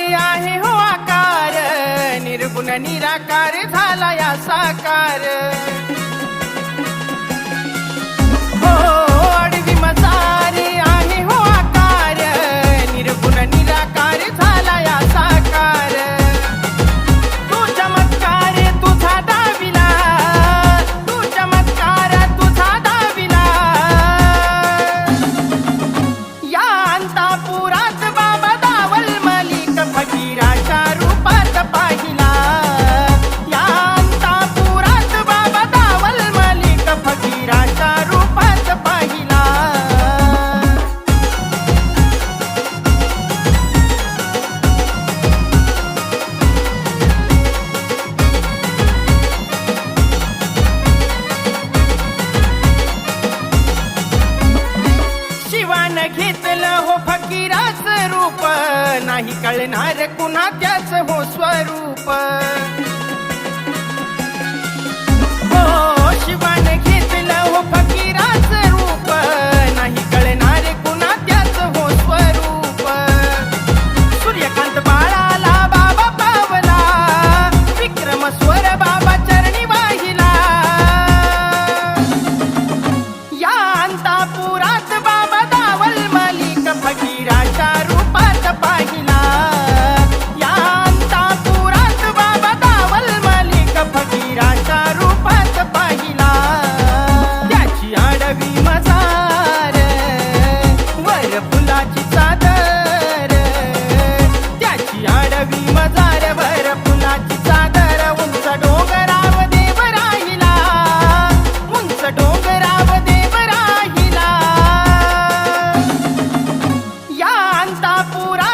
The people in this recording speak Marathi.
आणि आहे हो आकार. निर्गुण निराकार झाला या साकार. हो हो, हो रूप नाही कळणार कुणा त्याच हो स्वरूप. पूरा घेतलं रूप. स्वरूप. बाळाला बाबा विक्रम स्वर बाबा चरणी या está por.